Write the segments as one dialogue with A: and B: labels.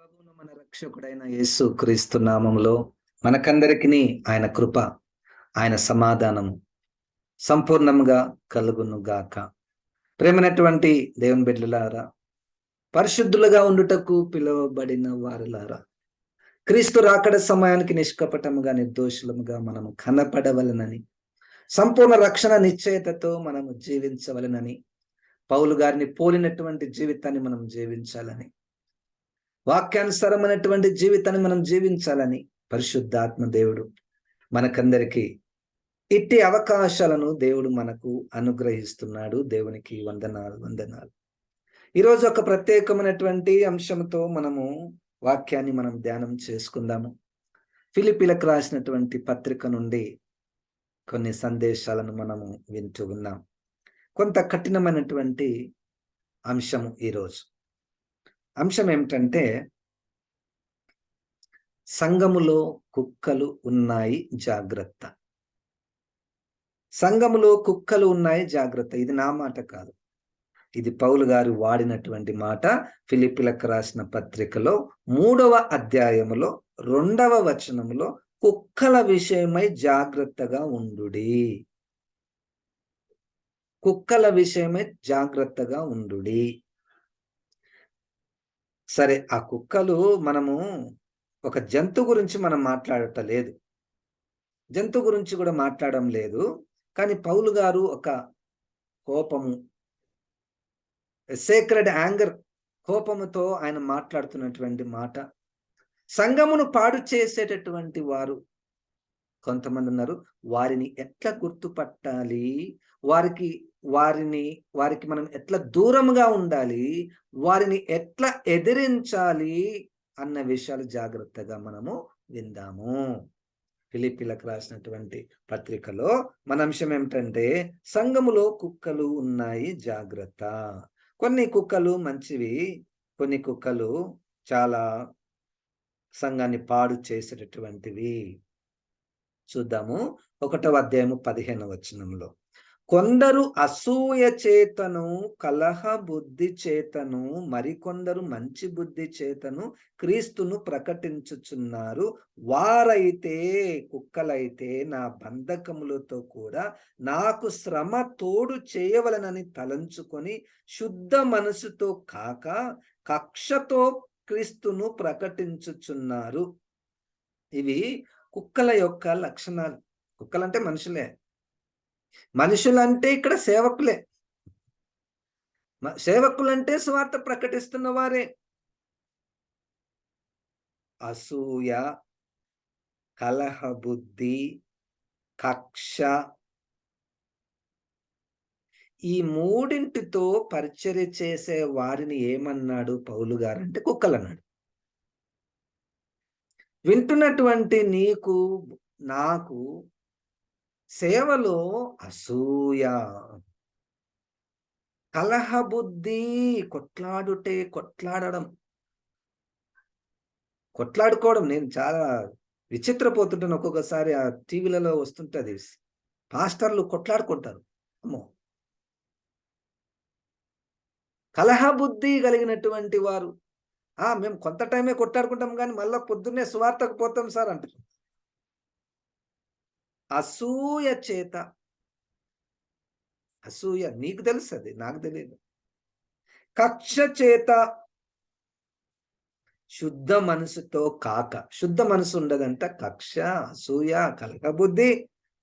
A: ప్రభువును మన రక్షకుడైన యేసు క్రీస్తు నామంలో మనకందరికి ఆయన కృప ఆయన సమాధానము సంపూర్ణంగా కలుగును గాక ప్రేమైనటువంటి దేవుని బిడ్డలారా పరిశుద్ధులుగా ఉండుటకు పిలువబడిన వారులారా క్రీస్తు రాకడ సమయానికి నిష్కపటముగా నిర్దోషులముగా మనము కనపడవలనని సంపూర్ణ రక్షణ నిశ్చయతతో మనము జీవించవలనని పౌలు గారిని పోలినటువంటి జీవితాన్ని మనం జీవించాలని వాక్యానుసారమైనటువంటి జీవితాన్ని మనం జీవించాలని పరిశుద్ధాత్మ దేవుడు మనకందరికీ ఇట్టి అవకాశాలను దేవుడు మనకు అనుగ్రహిస్తున్నాడు. దేవునికి వందనాలు వందనాలు. ఈరోజు ఒక ప్రత్యేకమైనటువంటి అంశంతో మనము వాక్యాన్ని మనం ధ్యానం చేసుకుందాము. ఫిలిపిలకు రాసినటువంటి పత్రిక నుండి కొన్ని సందేశాలను మనము వింటూ ఉన్నాం. కొంత కఠినమైనటువంటి అంశము ఈరోజు. అంశం ఏమిటంటే సంఘములో కుక్కలు ఉన్నాయి జాగ్రత్త. సంఘములో కుక్కలు ఉన్నాయి జాగ్రత్త. ఇది నా మాట కాదు. ఇది పౌలు గారు వాడినటువంటి మాట ఫిలిపిలకు రాసిన పత్రికలో మూడవ అధ్యాయములో రెండవ వచనములో కుక్కల విషయమై జాగ్రత్తగా ఉండుడి. కుక్కల విషయమై జాగ్రత్తగా ఉండుడి. సరే ఆ కుక్కలు మనము ఒక జంతు గురించి మనం మాట్లాడటం లేదు. జంతు గురించి కూడా మాట్లాడడం లేదు. కానీ పౌలు గారు ఒక కోపము సేక్రెడ్ యాంగర్ కోపముతో ఆయన మాట్లాడుతున్నటువంటి మాట సంగమును పాడు చేసేటటువంటి వారు కొంతమంది ఉన్నారు వారిని ఎట్లా గుర్తుపట్టాలి? వారికి వారిని వారికి మనం ఎట్లా దూరంగా ఉండాలి? వారిని ఎట్లా ఎదిరించాలి? అన్న విషయాలు జాగ్రత్తగా మనము విందాము. ఫిలిపిలకు రాసినటువంటి పత్రికలో మన అంశం ఏమిటంటే సంఘములో కుక్కలు ఉన్నాయి జాగ్రత్త. కొన్ని కుక్కలు మంచివి కొన్ని కుక్కలు చాలా సంఘాన్ని పాడు చేసేటటువంటివి. చూద్దాము. ఒకటవ అధ్యాయము పదిహేను వచనంలో. కొందరు అసూయ చేతను కలహ బుద్ధి చేతను మరికొందరు మంచి బుద్ధి చేతను క్రీస్తును ప్రకటించుచున్నారు. వారైతే కుక్కలైతే నా బంధకములతో కూడా నాకు శ్రమ తోడు చేయవలనని తలంచుకొని శుద్ధ మనసుతో కాక కక్షతో క్రీస్తును ప్రకటించుచున్నారు. ఇవి కుక్కల యొక్క లక్షణాలు. కుక్కలంటే మనుషులే. మనుషులంటే ఇక్కడ సేవకులే. సేవకులంటే స్వార్థ ప్రకటిస్తున్న వారే. అసూయ కలహ బుద్ధి కక్ష. ఈ మూడింటితో పరిచర్య చేసే వారిని ఏమన్నాడు పౌలు గారు అంటే కుక్కలు అన్నాడు వింటున్నటువంటి నీకు నాకు సేవలో అసూయ. కలహ బుద్ధి కొట్లాడుటే కొట్లాడడం. కొట్లాడుకోవడం. నేను చాలా విచిత్రపోతుంటాను. ఒక్కొక్కసారి ఆ టీవీలలో వస్తుంటుంది. పాస్టర్లు కొట్లాడుకుంటారు. అమ్మో! కలహ బుద్ధి కలిగినటువంటి వారు మేము కొంత టైమే కొట్లాడుకుంటాం కానీ మళ్ళీ పొద్దున్నే సువార్తకు పోతాం సార్ అంటారు అసూయ చేత. అసూయ నీకు తెలుసు అది నాకు తెలియదు. కక్ష చేత శుద్ధ మనసుతో కాక శుద్ధ మనసు ఉండదంట కక్ష అసూయ కలక బుద్ధి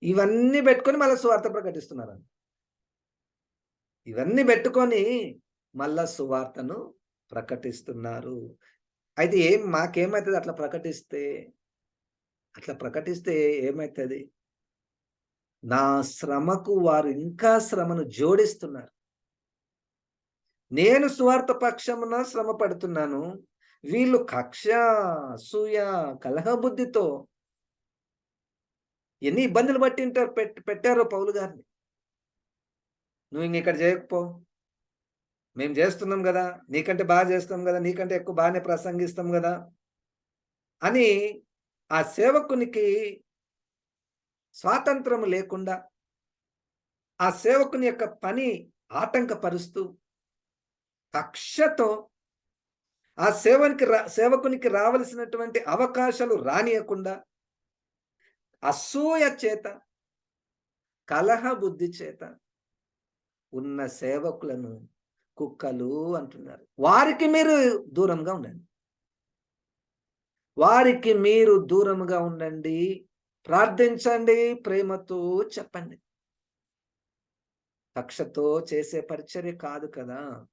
A: ఇవన్నీ పెట్టుకొని మళ్ళీ సువార్త ప్రకటిస్తున్నారు ఇవన్నీ పెట్టుకొని మళ్ళా సువార్తను ప్రకటిస్తున్నారు. అయితే ఏం మాకేమవుతుంది అట్లా ప్రకటిస్తే? అట్లా ప్రకటిస్తే ఏమవుతుంది నా శ్రమకు వారు ఇంకా శ్రమను జోడిస్తున్నారు. నేను స్వార్థ పక్షమున శ్రమ పడుతున్నాను. వీళ్ళు కక్ష సూయ కలహబుద్ధితో ఎన్ని ఇబ్బందులు పట్టింటారు పెట్టారో పౌలు గారిని? నువ్వు ఇంక ఇక్కడ చేయకపో. మేము చేస్తున్నాం కదా నీకంటే బాగా చేస్తాం కదా నీకంటే ఎక్కువ బాగానే ప్రసంగిస్తాం కదా అని ఆ సేవకునికి స్వాతంత్రం లేకుండా ఆ సేవకుని యొక్క పని ఆటంకపరుస్తూ కక్షతో ఆ సేవనికి రా సేవకునికి రావలసినటువంటి అవకాశాలు రానియకుండా అసూయ చేత కలహ బుద్ధి చేత ఉన్న సేవకులను కుక్కలు అంటున్నారు. వారికి మీరు దూరంగా ఉండండి. వారికి మీరు దూరంగా ఉండండి. ప్రార్థించండి ప్రేమతో చెప్పండి. కక్షతో చేసే పరిచర్య కాదు కదా.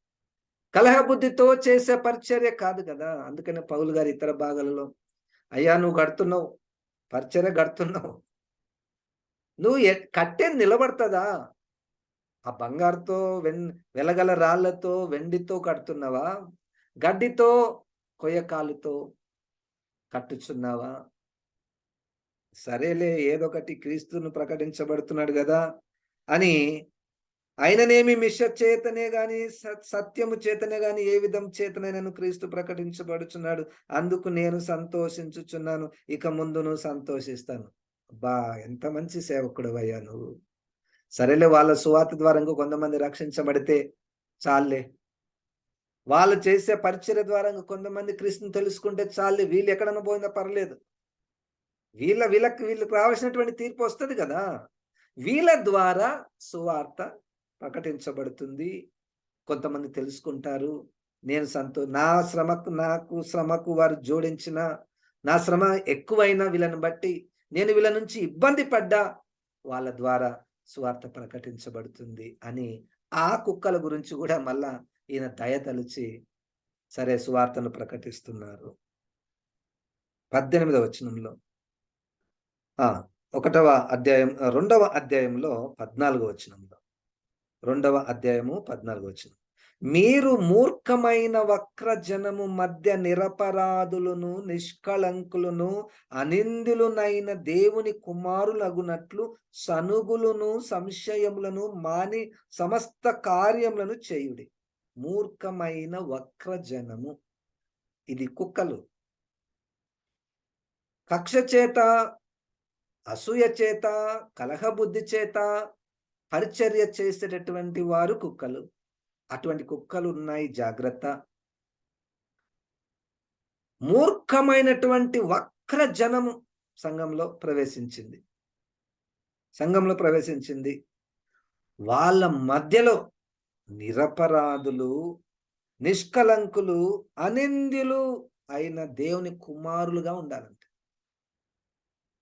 A: కలహ బుద్ధితో చేసే పరిచర్య కాదు కదా. అందుకనే పౌలు గారు ఇతర భాగాలలో అయ్యా నువ్వు కడుతున్నావు. పరిచర్య కడుతున్నావు. నువ్వు కట్టేది నిలబడుతుందా? ఆ బంగారుతో వెన్ వెలగల రాళ్ళతో వెండితో కడుతున్నావా? గడ్డితో కొయ్యకాలుతో కట్టుచున్నావా? సరేలే ఏదొకటి క్రీస్తును ప్రకటించబడుతున్నాడు కదా అని ఆయననేమి మిష చేతనే గాని సత్యము చేతనే గాని ఏ విధం చేతనే క్రీస్తు ప్రకటించబడుచున్నాడు? అందుకు నేను సంతోషించుచున్నాను ఇక ముందును సంతోషిస్తాను. బా ఎంత మంచి సేవకుడు అయ్యా నువ్వు. సరేలే వాళ్ళ సువార్త ద్వారా ఇంకో కొంతమంది రక్షించబడితే చాలే వాళ్ళు చేసే పరిచయ ద్వారా కొంతమంది క్రీస్తుని తెలుసుకుంటే చాలే వీళ్ళు ఎక్కడన్నా పోయిందో పర్లేదు. వీళ్ళ వీళ్ళకి వీళ్ళకి రావాల్సినటువంటి తీర్పు వస్తుంది కదా. వీళ్ళ ద్వారా సువార్త ప్రకటించబడుతుంది. కొంతమంది తెలుసుకుంటారు. నేను సంతో నా శ్రమకు నాకు శ్రమకు వారు జోడించిన నా శ్రమ ఎక్కువైనా వీళ్ళని బట్టి నేను వీళ్ళ నుంచి ఇబ్బంది పడ్డా వాళ్ళ ద్వారా సువార్త ప్రకటించబడుతుంది అని ఆ కుక్కల గురించి కూడా మళ్ళా ఈయన దయ తలిచి సరే సువార్తను ప్రకటిస్తున్నారు. పద్దెనిమిదవ వచనంలో. ఒకటవ అధ్యాయం రెండవ అధ్యాయంలో పద్నాలుగో వచనంలో. రెండవ అధ్యాయము పద్నాలుగు వచనం. మీరు మూర్ఖమైన వక్ర జనము మధ్య నిరపరాధులను నిష్కళంకులను అనిందులునైన దేవుని కుమారులగునట్లు సనుగులను సంశయములను మాని సమస్త కార్యములను చేయుడి. మూర్ఖమైన వక్ర జనము ఇది కుక్కలు. కక్ష చేత అసూయ చేత కలహబుద్ధి చేత పరిచర్య చేసేటటువంటి వారు కుక్కలు. అటువంటి కుక్కలు ఉన్నాయి జాగ్రత్త. మూర్ఖమైనటువంటి వక్ర జనము సంఘంలో ప్రవేశించింది. సంఘంలో ప్రవేశించింది. వాళ్ళ మధ్యలో నిరపరాధులు నిష్కలంకులు అనింద్యులు అయిన దేవుని కుమారులుగా ఉండాలంట.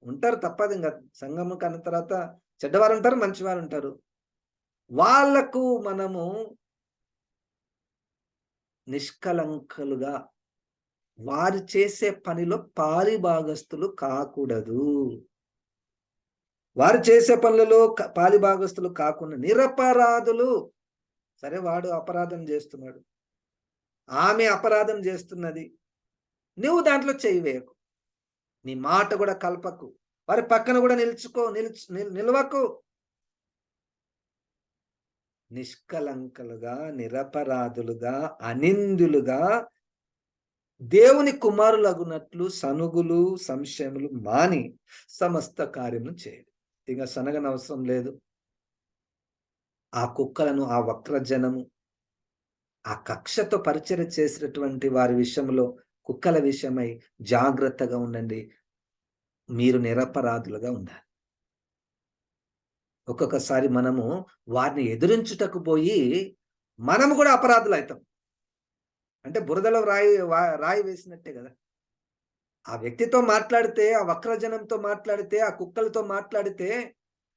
A: ఉంటారు తప్పదు ఇంకా. సంఘము కన్న తర్వాత చెడ్డవారు ఉంటారు మంచివారు ఉంటారు. వాళ్ళకు మనము నిష్కలంకలుగా వారు చేసే పనిలో పాలిభాగస్తులు కాకూడదు. వారు చేసే పనులలో పాలిభాగస్తులు కాకుండా నిరపరాధులు. సరే వాడు అపరాధం చేస్తున్నాడు. ఆమె అపరాధం చేస్తున్నది. నువ్వు దాంట్లో చేయవేయకు నీ మాట కూడా కలపకు. వారి పక్కన కూడా నిలుచుకో నిలుచు నిలవకు. నిష్కలంకలుగా నిరపరాధులుగా అనిందులుగా దేవుని కుమారులగునట్లు సనుగులు సంశయములు మాని సమస్త కార్యములు చేయడు ఇక సనగనవసరం లేదు. ఆ కుక్కలను ఆ వక్రజనము ఆ కక్షతో పరిచయం చేసినటువంటి వారి విషయంలో కుక్కల విషయమై జాగ్రత్తగా ఉండండి. మీరు నిరపరాధులుగా ఉండాలి. ఒక్కొక్కసారి మనము వారిని ఎదురించుటకు పోయి మనము కూడా అపరాధులు అవుతాం అంటే బురదలో రాయి రాయి వేసినట్టే కదా. ఆ వ్యక్తితో మాట్లాడితే ఆ వక్రజనంతో మాట్లాడితే ఆ కుక్కలతో మాట్లాడితే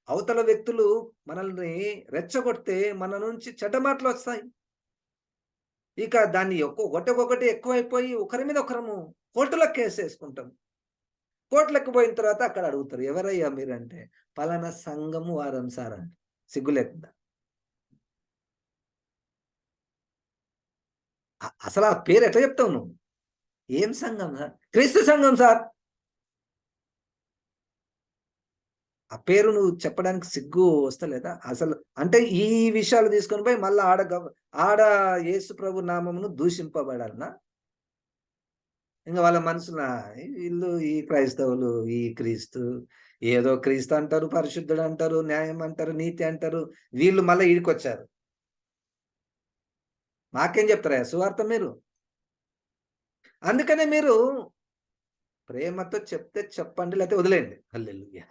A: అవతల వ్యక్తులు మనల్ని రెచ్చగొడితే మన నుంచి చెడ్డ మాటలు వస్తాయి. ఇక దాన్ని ఒకటి ఎక్కువైపోయి ఒకరి మీద ఒకరము కోర్టులకు కేసు వేసుకుంటాం కోట్లకు పోయిన తర్వాత అక్కడ అడుగుతారు ఎవరయ్యా మీరంటే? పలానా సంఘము వారం సార్ అంటే. సిగ్గు లేకుండా. అసలు ఆ పేరు ఎట్లా చెప్తావు నువ్వు? ఏం సంఘం సార్? క్రీస్తు సంఘం సార్. ఆ పేరు నువ్వు చెప్పడానికి సిగ్గు వస్తలేదా? అసలు అంటే ఈ విషయాలు తీసుకొని పోయి మళ్ళీ ఆడ ఆడ యేసు ప్రభు నామమును దూషింపబడాలనా? ఇంకా వాళ్ళ మనసున వీళ్ళు ఈ క్రైస్తవులు ఈ క్రీస్తు ఏదో క్రీస్తు అంటారు పరిశుద్ధుడు అంటారు న్యాయం అంటారు నీతి అంటారు వీళ్ళు మళ్ళీ ఈడికొచ్చారు. మాకేం చెప్తారా సువార్త మీరు. అందుకనే మీరు ప్రేమతో చెప్తే చెప్పండి లేకపోతే వదిలేయండి. హల్లెలూయ.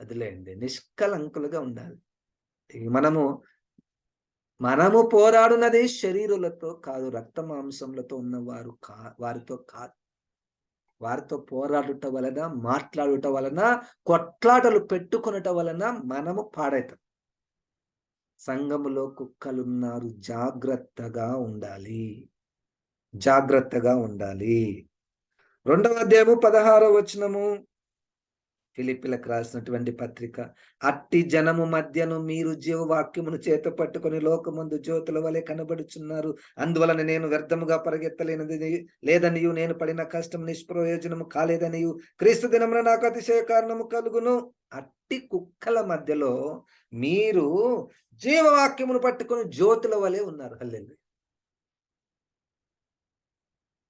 A: వదిలేయండి. నిష్కలంకులుగా ఉండాలి. మనము మనము పోరాడున్నది శరీరులతో కాదు రక్త మాంసములతో ఉన్నవారు కా వారితో కాదు వారితో పోరాడుట వలన మాట్లాడుట వలన కొట్లాటలు పెట్టుకునట వలన మనము పాడవుతాం సంఘములో కుక్కలున్నారు జాగ్రత్తగా ఉండాలి. జాగ్రత్తగా ఉండాలి. రెండవ అధ్యాయము పదహారవ వచనము. ఫిలిపిలకు రాసినటువంటి పత్రిక అట్టి జనము మధ్యను మీరు జీవవాక్యమును చేత పట్టుకొని లోకముందు జ్యోతుల వలె కనబడుచున్నారు. అందువలన నేను వ్యర్థముగా పరిగెత్తలేనిది లేదనియు నేను పడిన కష్టం నిష్ప్రయోజనము కాలేదనియు. క్రీస్తు దినమున నాకు అతిశయ కారణము కలుగును. అట్టి కుక్కల మధ్యలో మీరు జీవవాక్యమును పట్టుకుని జ్యోతుల వలె ఉన్నారు. హల్లెల్లు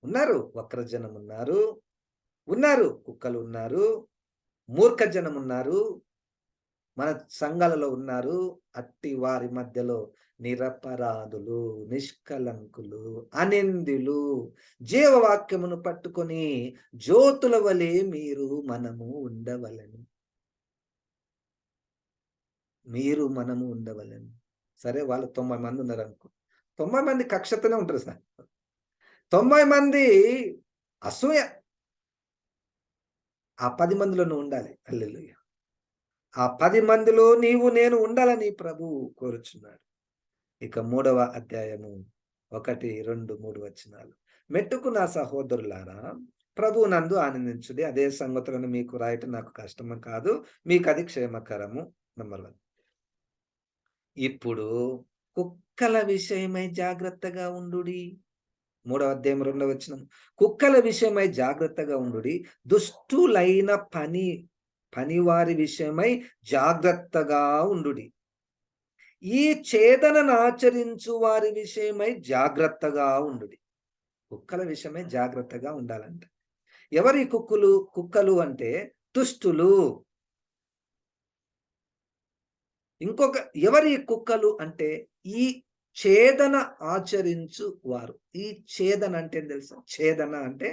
A: ఉన్నారు. వక్రజనం ఉన్నారు ఉన్నారు. కుక్కలు ఉన్నారు. మూర్ఖ జనం ఉన్నారు మన సంఘాలలో ఉన్నారు. అట్టి వారి మధ్యలో నిరపరాధులు నిష్కలంకులు అనిందులు జీవవాక్యమును పట్టుకొని జ్యోతుల వలె మీరు మనము ఉండవలను. మీరు మనము ఉండవలను. సరే వాళ్ళు తొంభై మంది ఉన్నారు అనుకో తొంభై మంది కక్షతనే ఉంటారు సార్. తొంభై మంది అసూయ ఆ పది మందిలో నువ్వు ఉండాలి. అల్లెలు ఆ పది మందిలో నీవు నేను ఉండాలని ప్రభువు కోరుచున్నాడు. ఇక మూడవ అధ్యాయము ఒకటి రెండు మూడు వచనాలు. మెట్టుకు నా సహోదరులారా ప్రభు నందు ఆనందించుడి. అదే సంగతులను మీకు రాయటం నాకు కష్టము కాదు మీకు అది క్షేమకరము. Number one. ఇప్పుడు కుక్కల విషయమై జాగ్రత్తగా ఉండుడి. మూడవ అధ్యాయం రెండవ వచ్చిన కుక్కల విషయమై జాగ్రత్తగా ఉండు దుష్టులైన పని పనివారి విషయమై జాగ్రత్తగా ఉండు ఈ చేదనను ఆచరించు వారి విషయమై జాగ్రత్తగా ఉండు కుక్కల విషయమై జాగ్రత్తగా ఉండాలంట. ఎవరి కుక్కలు కుక్కలు అంటే దుష్టులు. ఇంకొక ఎవరి కుక్కలు అంటే ఈ ఛేదన ఆచరించు వారు. ఈ ఛేదన అంటే తెలుసా? ఛేదన అంటే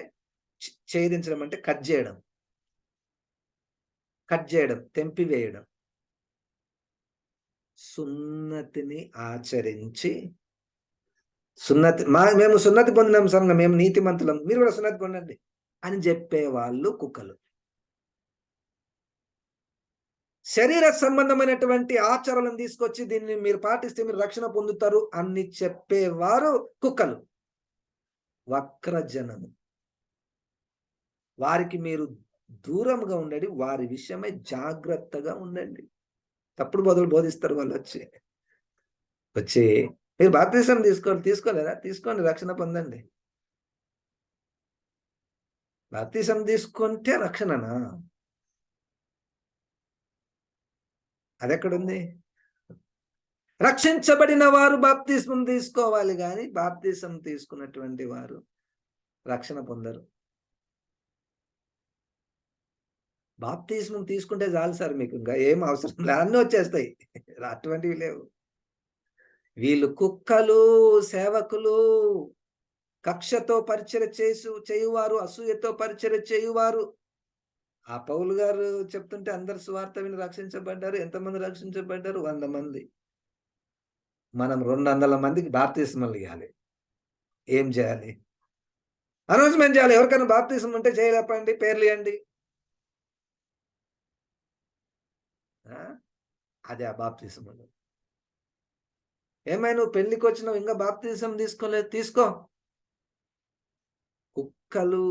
A: ఛేదించడం అంటే కట్ చేయడం. కట్ చేయడం తెంపివేయడం. సున్నతిని ఆచరించి సున్నతి మా మేము సున్నతి పొందినాం సంఘం మేము నీతిమంతులం. మీరు కూడా సున్నతి పొందండి అని చెప్పే వాళ్ళు కుక్కలు. శరీర సంబంధమైనటువంటి ఆచారాలను తీసుకొచ్చి దీన్ని మీరు పాటిస్తే మీరు రక్షణ పొందుతారు అని చెప్పేవారు కుక్కలు. వక్రజనము వారికి మీరు దూరంగా ఉండండి వారి విషయమై జాగ్రత్తగా ఉండండి. తప్పుడు బదులు బోధిస్తారు వాళ్ళు వచ్చి. వచ్చి మీరు బాప్తీసం తీసుకో తీసుకోలేదా? తీసుకోండి రక్షణ పొందండి. బాప్తీసం తీసుకుంటే రక్షణనా? అది ఎక్కడుంది రక్షించబడిన వారు బాప్తిస్మం తీసుకోవాలి కానీ బాప్తిసం తీసుకున్నటువంటి వారు రక్షణ పొందరు. బాప్తీసం తీసుకుంటే చాలు సార్ మీకు ఇంకా ఏం అవసరం లేదు అన్నీ వచ్చేస్తాయి. అటువంటివి లేవు. వీళ్ళు కుక్కలు సేవకులు కక్షతో పరిచయ చేసు చేయువారు అసూయతో పరిచయ చేయువారు ఆ పౌలు గారు చెప్తుంటే అందరు స్వార్థ విని రక్షించబడ్డారు ఎంతమంది రక్షించబడ్డారు? వంద మంది. మనం రెండు వందల మందికి బాప్తీసమలు ఇవ్వాలి ఏం చేయాలి? అనౌన్స్మెంట్ చేయాలి. ఎవరికైనా బాప్తీసం ఉంటే చేయలేపండి పేర్లు ఇవ్వండి అదే ఆ బాప్తీసం ఏమైనా నువ్వు పెళ్ళికి వచ్చినావు ఇంకా బాప్తీసం తీసుకోలేదు తీసుకో. కుక్కలు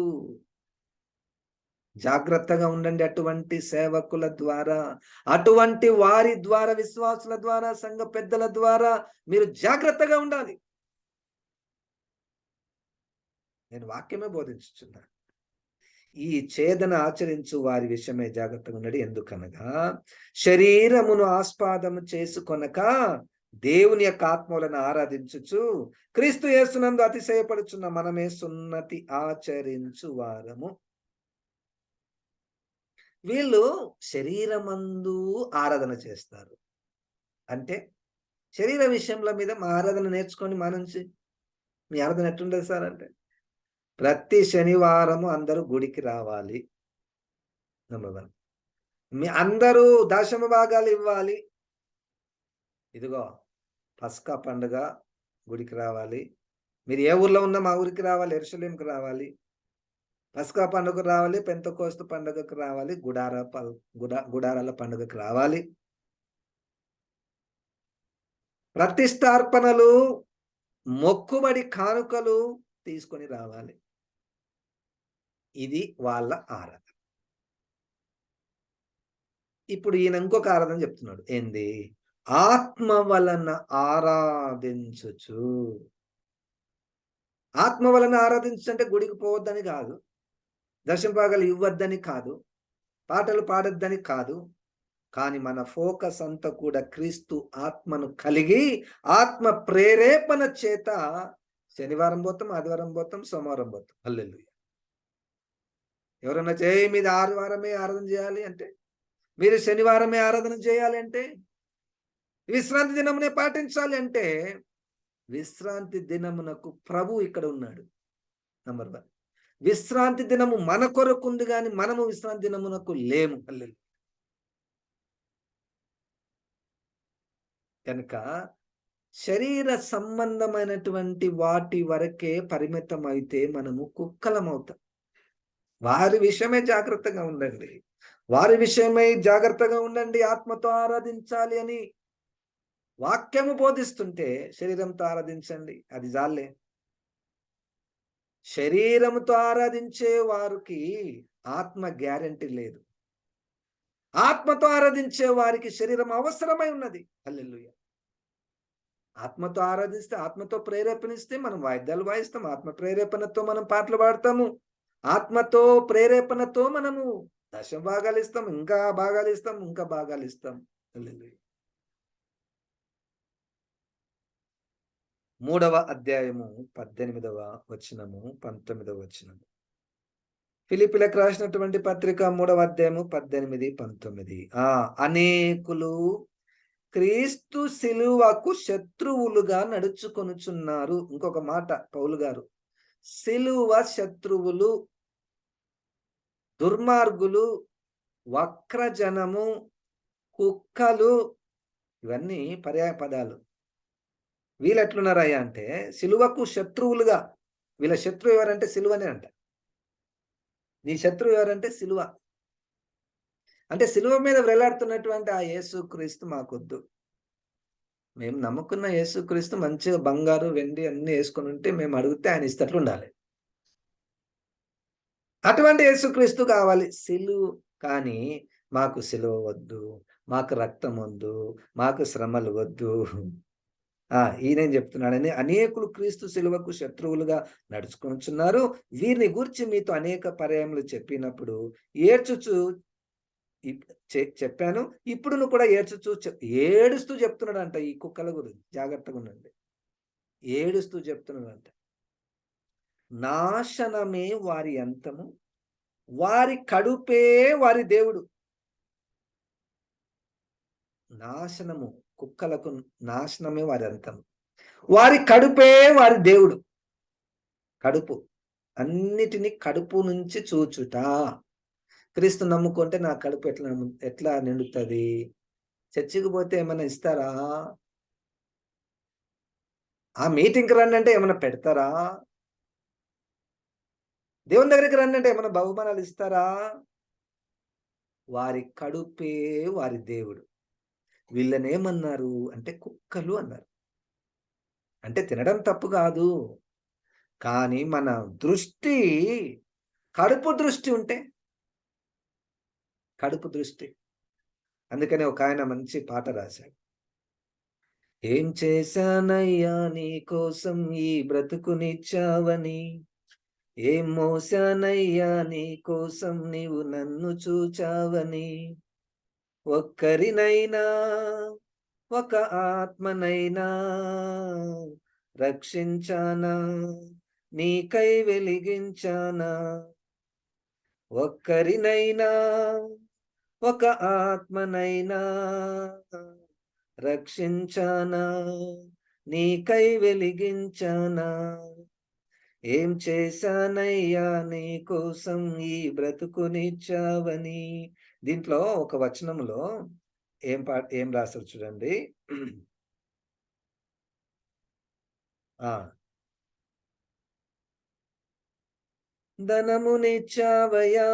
A: జాగ్రత్తగా ఉండండి అటువంటి సేవకుల ద్వారా అటువంటి వారి ద్వారా విశ్వాసుల ద్వారా సంఘ పెద్దల ద్వారా మీరు జాగ్రత్తగా ఉండాలి. నేను వాక్యమే బోధించుచున్నాను ఈ ఛేదన ఆచరించు వారి విషయమే జాగ్రత్తగా ఉండడు. ఎందుకనగా శరీరమును ఆస్పాదము చేసుకొనక దేవుని యొక్క ఆత్మలను ఆరాధించుచు క్రీస్తు యేసునందు అతిశయపడుచున్న మనమే సున్నతి ఆచరించు వారము. వీళ్ళు శరీరమందు ఆరాధన చేస్తారు. అంటే శరీర విషయంలో మీద మా ఆరాధన నేర్చుకొని మా నుంచి మీ ఆరాధన ఎట్లుండదు సార్ అంటే ప్రతి శనివారము అందరూ గుడికి రావాలి. Number one. మీ అందరూ దశమ భాగాలు ఇవ్వాలి. ఇదిగో పస్కా పండుగ గుడికి రావాలి. మీరు ఏ ఊర్లో ఉన్నా మా ఊరికి రావాలి ఎరుసలేంకి రావాలి. పస్కా పండుగకు రావాలి పెంత కోస్తు పండుగకు రావాలి గుడార గుడా గుడారాల పండుగకు రావాలి. ప్రతిష్టార్పణలు మొక్కుబడి కానుకలు తీసుకొని రావాలి. ఇది వాళ్ళ ఆరాధన. ఇప్పుడు ఈయన ఇంకొక ఆరాధన చెప్తున్నాడు. ఏంది? ఆత్మ వలన ఆరాధించచ్చు ఆత్మ వలన ఆరాధించంటే గుడికి పోవద్దని కాదు. దశంభాగాలు ఇవ్వద్దని కాదు పాటలు పాడొద్దని కాదు కానీ మన ఫోకస్ అంతా కూడా క్రీస్తు ఆత్మను కలిగి ఆత్మ ప్రేరేపణ చేత శనివారం పోతాం ఆదివారం పోతాం సోమవారం పోతాం. అల్లెల్లు ఎవరన్నా చేయి మీద ఆదివారమే ఆరాధన చేయాలి అంటే? మీరు శనివారమే ఆరాధన చేయాలి అంటే? విశ్రాంతి దినమునే పాటించాలి అంటే? విశ్రాంతి దినమునకు ప్రభు ఇక్కడ ఉన్నాడు. నంబర్ వన్ విశ్రాంతి దినము మన కొరకు ఉంది కానీ మనము విశ్రాంతి దినమునకు లేము. అల్లెలు కనుక శరీర సంబంధమైనటువంటి వాటి వరకే పరిమితం అయితే మనము కుక్కలమవుతాం. వారి విషయమే జాగ్రత్తగా ఉండండి. వారి విషయమై జాగ్రత్తగా ఉండండి. ఆత్మతో ఆరాధించాలి అని వాక్యము బోధిస్తుంటే శరీరంతో ఆరాధించండి. అది జాలే శరీరముతో ఆరాధించే వారికి ఆత్మ గ్యారంటీ లేదు. ఆత్మతో ఆరాధించే వారికి శరీరం అవసరమై ఉన్నది. అల్లెల్లుయ్య ఆత్మతో ఆరాధిస్తే ఆత్మతో ప్రేరేపణిస్తే మనం వాయిద్యాలు వాయిస్తాం ఆత్మ ప్రేరేపణతో మనం పాటలు పాడతాము ఆత్మతో ప్రేరేపణతో మనము దశ భాగాలు ఇస్తాం ఇంకా భాగాలు ఇస్తాం ఇంకా భాగాలు ఇస్తాం. మూడవ అధ్యాయము పద్దెనిమిదవ వచనము పంతొమ్మిదవ వచనము. ఫిలిపిలకు రాసినటువంటి పత్రిక మూడవ అధ్యాయము పద్దెనిమిది పంతొమ్మిది. ఆ అనేకులు క్రీస్తు శిలువకు శత్రువులుగా నడుచుకొనుచున్నారు. ఇంకొక మాట పౌలు గారు. శిలువ శత్రువులు దుర్మార్గులు వక్రజనము కుక్కలు ఇవన్నీ పర్యాయ పదాలు. వీళ్ళు ఎట్లున్నారయ్యా అంటే సిలువకు శత్రువులుగా వీళ్ళ శత్రువు ఎవరంటే సిలువనే అంట. నీ శత్రువు ఎవరంటే సిలువ. అంటే సిలువ మీద వేలాడుతున్నటువంటి ఆ యేసు క్రీస్తు మాకొద్దు. మేము నమ్ముకున్న యేసు క్రీస్తు మంచిగా బంగారు వెండి అన్ని వేసుకుని ఉంటే మేము అడిగితే ఆయన ఇస్తట్లు ఉండాలి. అటువంటి యేసుక్రీస్తు కావాలి. సిలువు. కానీ మాకు సిలువ వద్దు మాకు రక్తం వద్దు మాకు శ్రమలు వద్దు. ఆ ఈయనేం చెప్తున్నాడని అనేకులు క్రీస్తు శిలువకు శత్రువులుగా నడుచుకునిచున్నారు. వీరిని గురించి మీతో అనేక పర్యాయములు చెప్పినప్పుడు ఏడ్చుచు చెప్పాను. ఇప్పుడు కూడా ఏడ్చుచు ఏడుస్తూ చెప్తున్నాడు అంట ఈ కుక్కల గురించి జాగ్రత్తగా ఉండండి. ఏడుస్తూ చెప్తున్నాడు అంట నాశనమే వారి అంతము. వారి కడుపే వారి దేవుడు. నాశనము. కుక్కలకు నాశనమే వారి అంతం. వారి కడుపే వారి దేవుడు. కడుపు. అన్నిటినీ కడుపు నుంచి చూచుట. క్రీస్తు నమ్ముకుంటే నా కడుపు ఎట్లా ఎట్లా నిండుతుంది? చర్చికి పోతే ఏమైనా ఇస్తారా? ఆ మీటింగ్కి రండి అంటే ఏమైనా పెడతారా? దేవుని దగ్గరికి రండి అంటే ఏమైనా బహుమానాలు ఇస్తారా? వారి కడుపే వారి దేవుడు. వీళ్ళనేమన్నారు అంటే కుక్కలు అన్నారు. అంటే తినడం తప్పు కాదు. కానీ మన దృష్టి కడుపు దృష్టి ఉంటే? కడుపు దృష్టి. అందుకనే ఒక ఆయన మంచి పాట రాశాడు. ఏం చేశానయ్యా నీ కోసం ఈ బ్రతుకునిచ్చావని? ఏం మోసానయ్యా నీ కోసం నీవు నన్ను చూచావని? ఒక్కరినైనా ఒక ఆత్మనైనా రక్షించానా? నీకై వెలిగించానా? ఒక్కరినైనా ఒక ఆత్మనైనా రక్షించానా? నీకై వెలిగించానా? ఏం చేశానయ్యా నీ కోసం ఈ బ్రతుకునిచ్చావని దీంట్లో ఒక వచనంలో ఏం పా ఏం రాశారు చూడండి. ఆ. ధనమునిచ్చావయా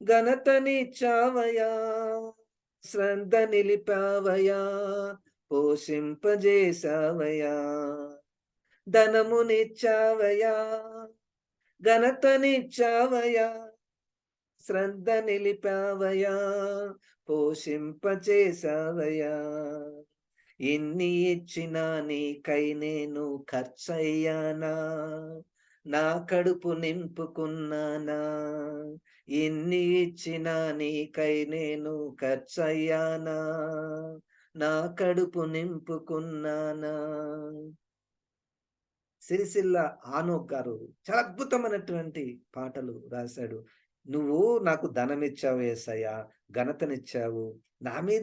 A: ఘనతనిచ్చావయా శ్రద్ధ నిలిపావయా పోషింపజేశావయా. ధనమునిచ్చావయా ఘనతనిచ్చావయా శ్రద్ధ నిలిపావయా పోషింపచేసావయా ఎన్ని ఇచ్చినా నీకై నేను ఖర్చయ్యానా? నా కడుపు నింపుకున్నానా? ఎన్ని ఇచ్చినా నీకై నేను ఖర్చయ్యానా? నా కడుపు నింపుకున్నానా? సిరిసిల్ల ఆనోక్ గారు చాలా అద్భుతమైనటువంటి పాటలు రాశాడు. నువ్వు నాకు ధనం ఇచ్చావు ఘనతనిచ్చావు. నా మీద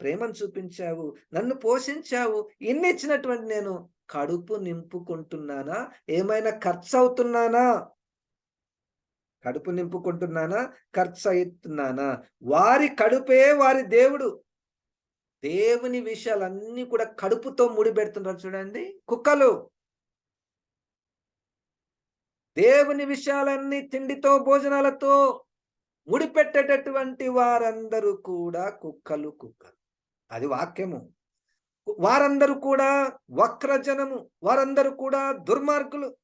A: ప్రేమను చూపించావు నన్ను పోషించావు. ఇన్ని ఇచ్చినటువంటి నేను కడుపు నింపుకుంటున్నానా? ఏమైనా ఖర్చు అవుతున్నానా కడుపు నింపుకుంటున్నానా? ఖర్చు అవుతున్నానా వారి కడుపే వారి దేవుడు. దేవుని విషయాలన్నీ కూడా కడుపుతో ముడిపెడుతున్నారు చూడండి. కుక్కలు. దేవుని విషయాలన్నీ తిండితో భోజనాలతో ముడిపెట్టేటటువంటి వారందరూ కూడా కుక్కలు కుక్కలు. అది వాక్యము. వారందరూ కూడా వక్రజనము. వారందరూ కూడా దుర్మార్గులు.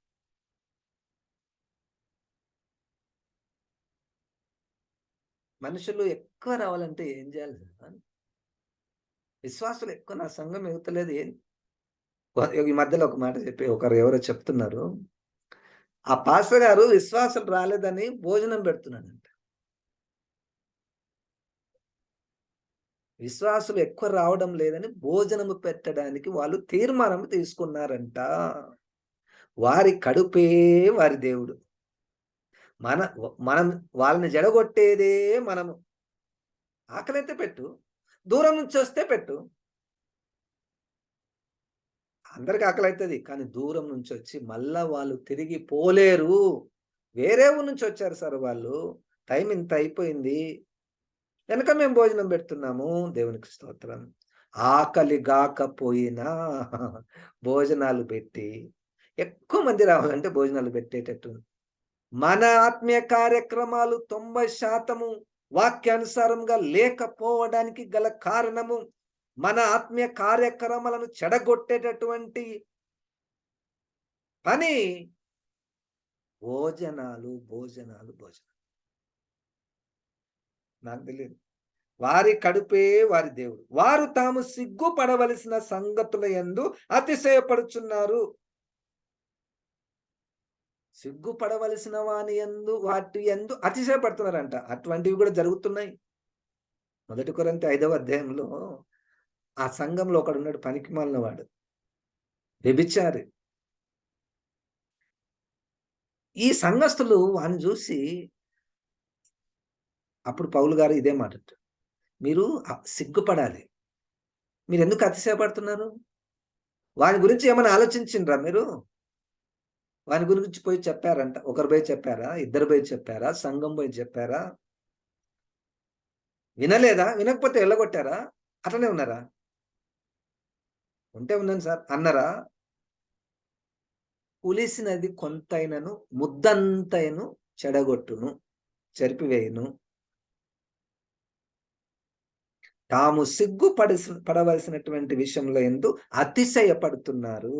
A: మనుషులు ఎక్కువ రావాలంటే ఏం చేయాలి విశ్వాసులు ఎక్కువ నా సంఘం ఎగుతలేదు. ఏం? ఈ మధ్యలో ఒక మాట చెప్పి ఒకరు ఎవరో చెప్తున్నారు. ఆ పాస్టర్ గారు విశ్వాసం రాలేదని భోజనం పెడుతున్నాడంట. విశ్వాసులు ఎక్కువ రావడం లేదని భోజనము పెట్టడానికి వాళ్ళు తీర్మానం తీసుకున్నారంట. వారి కడుపే వారి దేవుడు. మన మనం వాళ్ళని జడగొట్టేదే మనము. ఆకలైతే పెట్టు దూరం నుంచి వస్తే పెట్టు. అందరికి ఆకలి అవుతుంది కానీ దూరం నుంచి వచ్చి మళ్ళా వాళ్ళు తిరిగి పోలేరు. వేరే ఊరు నుంచి వచ్చారు సార్ వాళ్ళు. టైం ఇంత అయిపోయింది. వెనక మేము భోజనం పెడుతున్నాము. దేవునికి స్తోత్రం. ఆకలి గాకపోయినా భోజనాలు పెట్టి ఎక్కువ మంది రావాలంటే భోజనాలు పెట్టేటట్టు. మన ఆత్మీయ కార్యక్రమాలు తొంభై శాతము వాక్యానుసారంగా లేకపోవడానికి గల కారణము మన ఆత్మీయ కార్యక్రమాలను చెడగొట్టేటటువంటి పని భోజనాలు భోజనాలు భోజనాలు. నాకు తెలియదు వారి కడుపే వారి దేవుడు. వారు తాము సిగ్గుపడవలసిన సంగతుల ఎందు అతిశయపడుచున్నారు. సిగ్గుపడవలసిన వాని ఎందు వాటి ఎందు అతిశయపడుతున్నారంట. అటువంటివి కూడా జరుగుతున్నాయి. మొదటి కొరంత ఐదవ అధ్యాయంలో ఆ సంఘంలో ఒకడు ఉన్నాడు పనికి మాలిన వాడు వ్యభిచారి. ఈ సంఘస్థులు వాని చూసి అప్పుడు పౌలు గారు ఇదే మాట మీరు సిగ్గుపడాలి. మీరు ఎందుకు అతిశయపడుతున్నారు? వాని గురించి ఏమైనా ఆలోచించిండ్రా మీరు? వాని గురించి పోయి చెప్పారంట. ఒకరు పోయి చెప్పారా? ఇద్దరు పోయి చెప్పారా? సంఘం పోయి చెప్పారా? వినలేదా? వినకపోతే వెళ్ళగొట్టారా అట్లనే ఉన్నారా? ఉంటే ఉన్నాను సార్. అన్నరా? పులిసినది కొంతైనను ముద్దంతైను చెడగొట్టును చెరిపివేయును. తాము సిగ్గుపడి పడవలసినటువంటి విషయంలో ఎందు అతిశయపడుతున్నారు.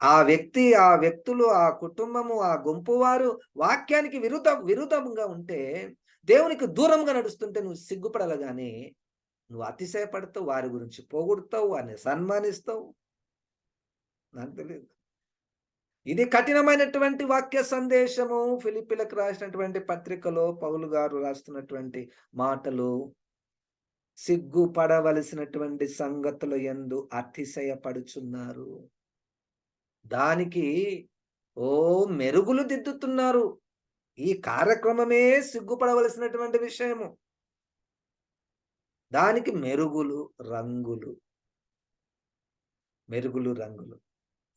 A: ఆ వ్యక్తి ఆ వ్యక్తులు ఆ కుటుంబము ఆ గుంపు వారు వాక్యానికి విరుద్ధ విరుద్ధంగా ఉంటే దేవునికి దూరంగా నడుస్తుంటే నువ్వు సిగ్గుపడాలి కానీ నువ్వు అతిశయపడతావు వారి గురించి పోగొడతావు వారిని సన్మానిస్తావు. నాకు తెలియదు ఇది కఠినమైనటువంటి వాక్య సందేశము. ఫిలిపిలకు రాసినటువంటి పత్రికలో పౌలు గారు రాస్తున్నటువంటి మాటలు సిగ్గుపడవలసినటువంటి సంగతులు ఎందు అతిశయపడుచున్నారు. దానికి ఓ మెరుగులు దిద్దుతున్నారు. ఈ కార్యక్రమమే సిగ్గుపడవలసినటువంటి విషయము. దానికి మెరుగులు రంగులు. మెరుగులు రంగులు.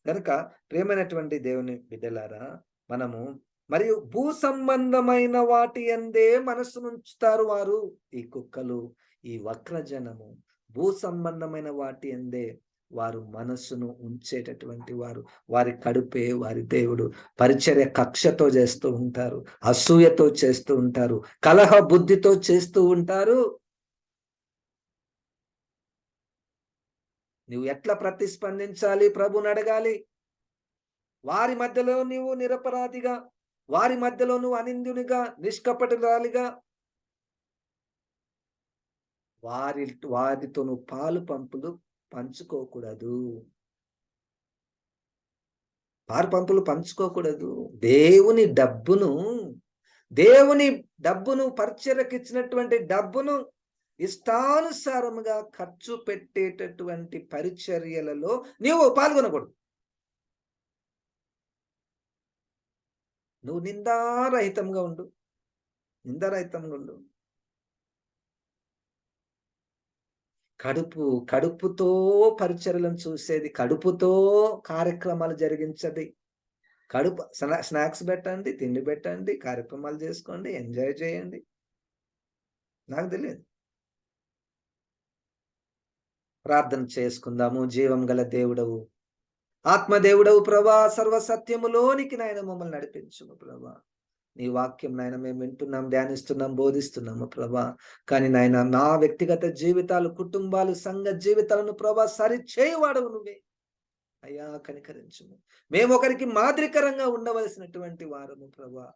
A: కనుక ప్రేమైనటువంటి దేవుని బిడ్డలారా మనము మరియు భూ సంబంధమైన వాటి అందే మనసు ఉంచుతారు వారు ఈ కుక్కలు ఈ వక్రజనము. భూ సంబంధమైన వాటి అందే వారు మనస్సును ఉంచేటటువంటి వారు. వారి కడుపే వారి దేవుడు. పరిచర్య కక్షతో చేస్తూ ఉంటారు అసూయతో చేస్తూ ఉంటారు కలహ బుద్ధితో చేస్తూ ఉంటారు. నువ్వు ఎట్లా ప్రతిస్పందించాలి? ప్రభుని అడగాలి. వారి మధ్యలో నీవు నిరపరాధిగా వారి మధ్యలో నువ్వు అనిందునిగా నిష్కపటురాలిగా వారి వారితో నువ్వు పాలు పంపులు పంచుకోకూడదు. పాలు పంపులు పంచుకోకూడదు. దేవుని డబ్బును దేవుని డబ్బును పరిచర్యకిచ్చినటువంటి డబ్బును ఇష్టానుసారముగా ఖర్చు పెట్టేటటువంటి పరిచర్యలలో నీవు పాల్గొనకూడదు. నువ్వు నిందారహితంగా ఉండు. నిందారహితంగా ఉండు. కడుపు కడుపుతో పరిచర్యలను చూసేది కడుపుతో కార్యక్రమాలు జరిగించది. కడుపు స్నాక్స్ పెట్టండి తిండి పెట్టండి కార్యక్రమాలు చేసుకోండి ఎంజాయ్ చేయండి. నాకు తెలియదు. ప్రార్థన చేసుకుందాము. జీవం గల దేవుడవు. ఆత్మదేవుడవు ప్రభా సర్వసత్యములోనికి నాయన మమ్మల్ని నడిపించుము ప్రభా. నీ వాక్యం నాయన మేము వింటున్నాం ధ్యానిస్తున్నాం బోధిస్తున్నాము ప్రభా. కానీ నాయన నా వ్యక్తిగత జీవితాలు కుటుంబాలు సంఘ జీవితాలను ప్రభా సరి చేయవాడవు నువ్వే. అయ్యా కనికరించుము. మేము ఒకరికి మాదిరికరంగా ఉండవలసినటువంటి వారము ప్రభా.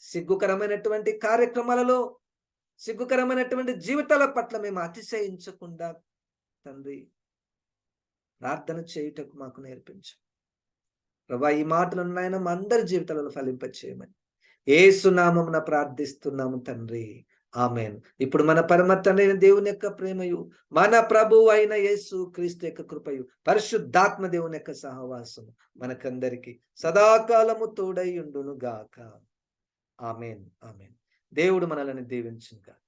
A: సిగ్గుకరమైనటువంటి కార్యక్రమాలలో సిగ్గుకరమైనటువంటి జీవితాల పట్ల మేము అతిశయించకుండా తండ్రి ప్రార్థన చేయుటకు మాకు నేర్పించు. ప్రభా ఈ మాటలు నాయన మా అందరి జీవితాలలో ఫలింపచేయమని. ఏసునామమున ప్రార్థిస్తున్నాము తండ్రి. ఆమెన్. ఇప్పుడు మన పరమ తండ్రి దేవుని యొక్క ప్రేమయు మన ప్రభు అయిన యేసు క్రీస్తు యొక్క కృపయు పరిశుద్ధాత్మ దేవుని యొక్క సహవాసము మనకందరికి సదాకాలము తోడై ఉండును గాక ఆమెన్. ఆమెన్. దేవుడు మనల్ని దీవించుగాక